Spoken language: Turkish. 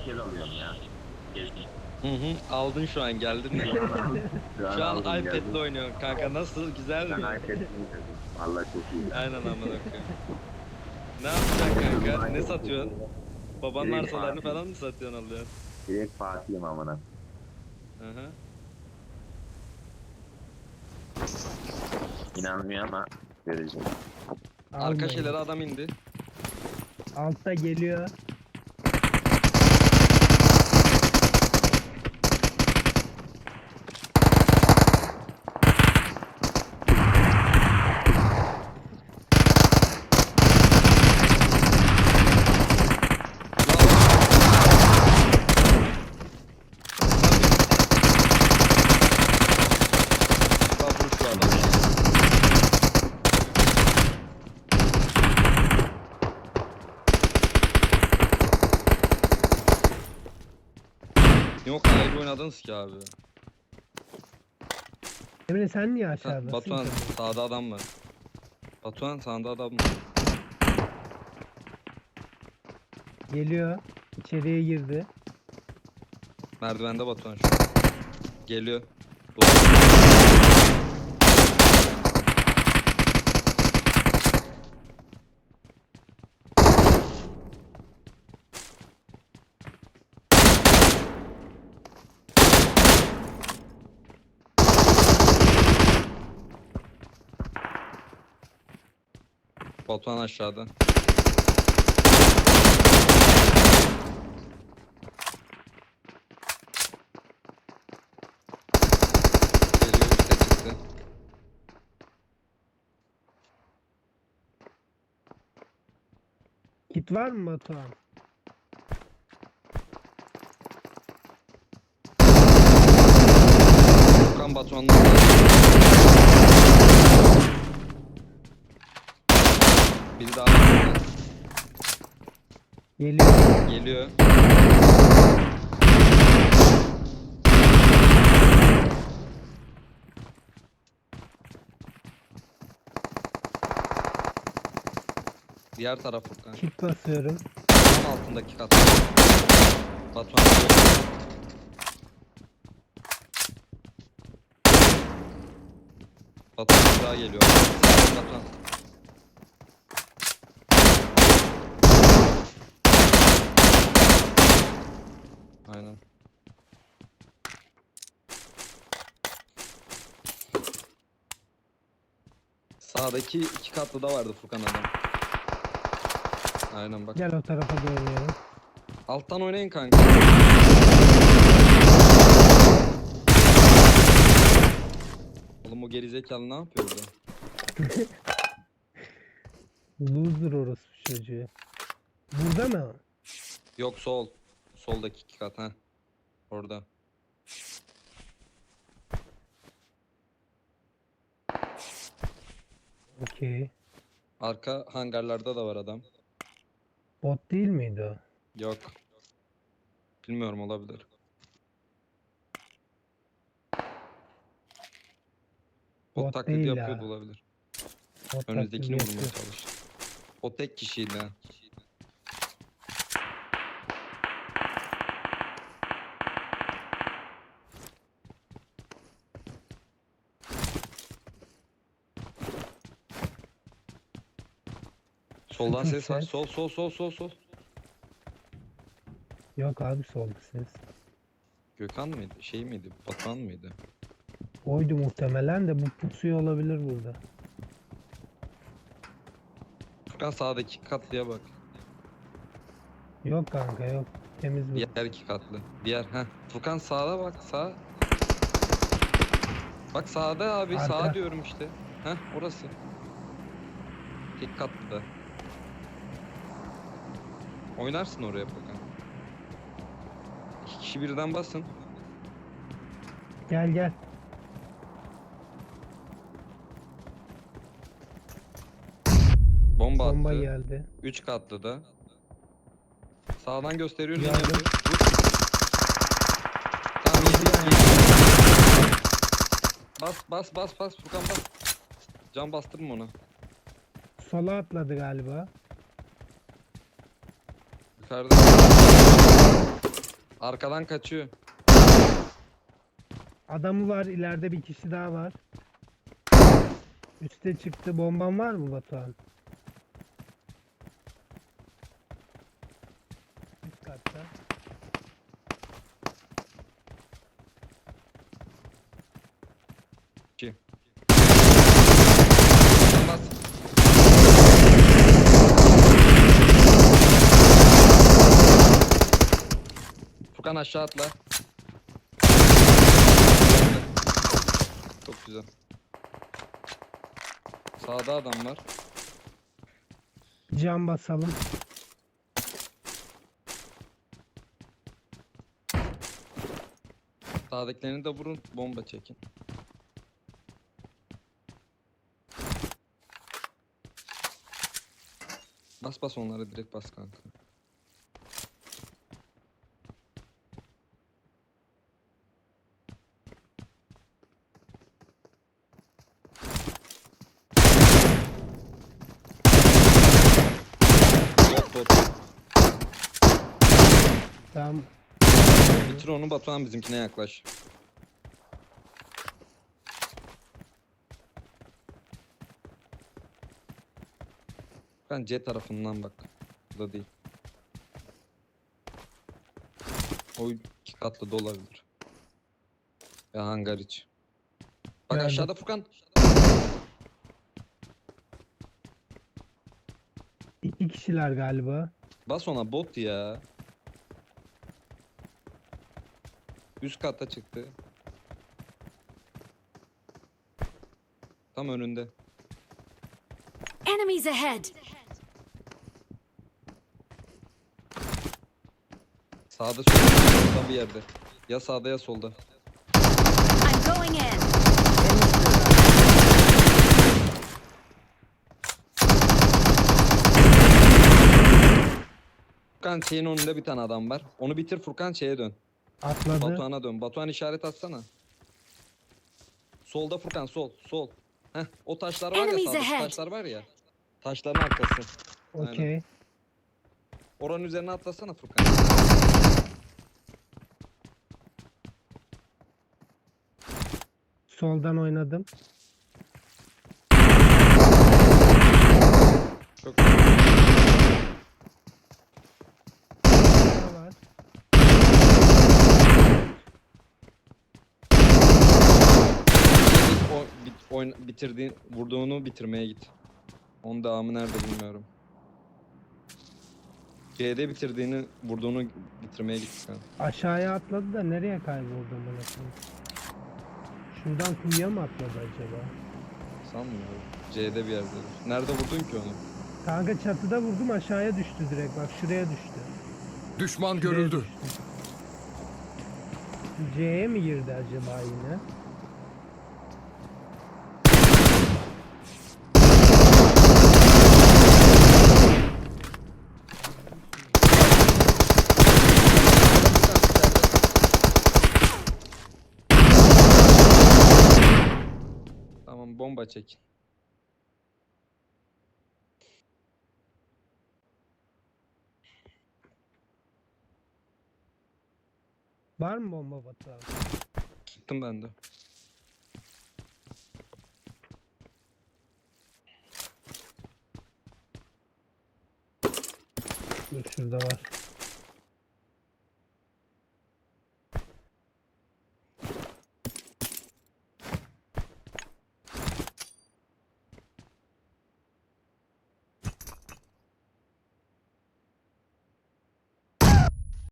herkes alıyorum ya. Hı hı aldın şu an geldin mi? Şu an aldım, iPad'le geldim. oynuyorsun kanka nasıl güzel Ben mi? iPad'le. Valla çok iyi. Aynen amına koyayım. Ne yapacaksın kanka? Ne satıyorsun? Babanın Direkt arsalarını Fatih. falan mı satıyorsun alıyorsun? Direkt Fatih'im amına. Hı hı. İnanmıyor ama göreceğim. Arka şeylere adam indi. Altta geliyor. Bak vur şu adamı. Yok ayrı oynadınız ki abi. Emre sen niye aşağıdasın? Batuhan ki? sağda adam var. Batuhan sağda adam var. Geliyor. İçeriye girdi. Merdivende Batuhan şu an. Geliyor. Doğru. Batuhan aşağıda. Geliyor üste çıktı. Kit var mı Batuhan? Furkan Batuhan'la Biri daha. Geliyor. geliyor. Diğer taraf Furkan. Kit basıyorum. Tam altındaki kat. Batuhan bir daha geliyor. Batuhan. Aynen. Sağdaki iki katlı da vardı Furkan adam. Aynen bak. Gel o tarafa da oynayalım. Alttan oynayın kanka. Oğlum o gerizekalı ne yapıyor burada? Loser orası çocuğu. Burada mı? Yok sol. Soldaki iki kat ha. Orada. Okey. Arka hangarlarda da var adam. Bot değil miydi o? Yok. Bilmiyorum olabilir. Bot Bot taklidi değil yapıyordu ya. olabilir. Bot vurmaya yapıyor. çalıştı. O tek kişiydi ha. Soldan ses var. Sol sol sol sol sol. Yok abi soldu ses. Gökhan mıydı? Şey miydi? Batuhan mıydı? Oydu muhtemelen de bu pusuyor olabilir burada. Furkan sağdaki katlıya bak. Yok kanka yok. Temiz bu. Diğer iki katlı. Diğer ha. Furkan sağda bak sağ. Bak sağda abi Arka. sağ diyorum işte. Heh orası. Tek katlı. Oynarsın oraya Furkan. İki kişi birden basın. Gel gel. Bomba, Bomba attı. geldi. Üç katlı da. Sağdan gösteriyor. ne Geldim. yapıyor? Vur. Tamam yedi, yedi. Bas bas bas bas Furkan bas. Can bastırma ona. Sola atladı galiba. Yukarıda. Arkadan kaçıyor. Adamı var ileride bir kişi daha var. Üste çıktı. Bomban var mı Batuhan? Üst katta. İki. Bas. Furkan aşağı atla. Çok güzel. Sağda adam var. Cam basalım. Sağdakilerini de vurun. Bomba çekin. Bas bas onları direkt bas kanka. Bot bot. Tamam. Bitir onu Batuhan bizimkine yaklaş. Ben C tarafından bak. Burada değil. O iki katlı da olabilir. Ya hangar iç. Bak Nerede? aşağıda Furkan. İki kişiler galiba. Bas ona bot ya. Üst kata çıktı. Tam önünde. Enemies ahead! Sağda solda bir yerde. Ya sağda ya solda. I'm going in! Furkan şeyin önünde bir tane adam var. Onu bitir Furkan şeye dön. Atladı. Batuhan'a dön. Batuhan işaret atsana. Solda Furkan sol sol. Heh o taşlar var ya Enemies sağda şu ahead. taşlar var ya. Taşların arkası. Okey. Oranın üzerine atlasana Furkan. Soldan oynadım. Çok Daha var. Git o bit, oyna, bitirdiğin vurduğunu bitirmeye git. Onun devamı nerede bilmiyorum. C'de bitirdiğini vurduğunu bitirmeye git. Aşağıya atladı da nereye kayboldu bunu? Şuradan kuyuya mı atladı acaba? Sanmıyorum. C'de bir yerde. Nerede vurdun ki onu? Kanka çatıda vurdum aşağıya düştü direkt bak şuraya düştü. Düşman Şuraya görüldü. düştü. C'ye mi girdi acaba yine? Tamam bomba çek. Var mı bomba abi? Gittim ben de. Dur şurada var.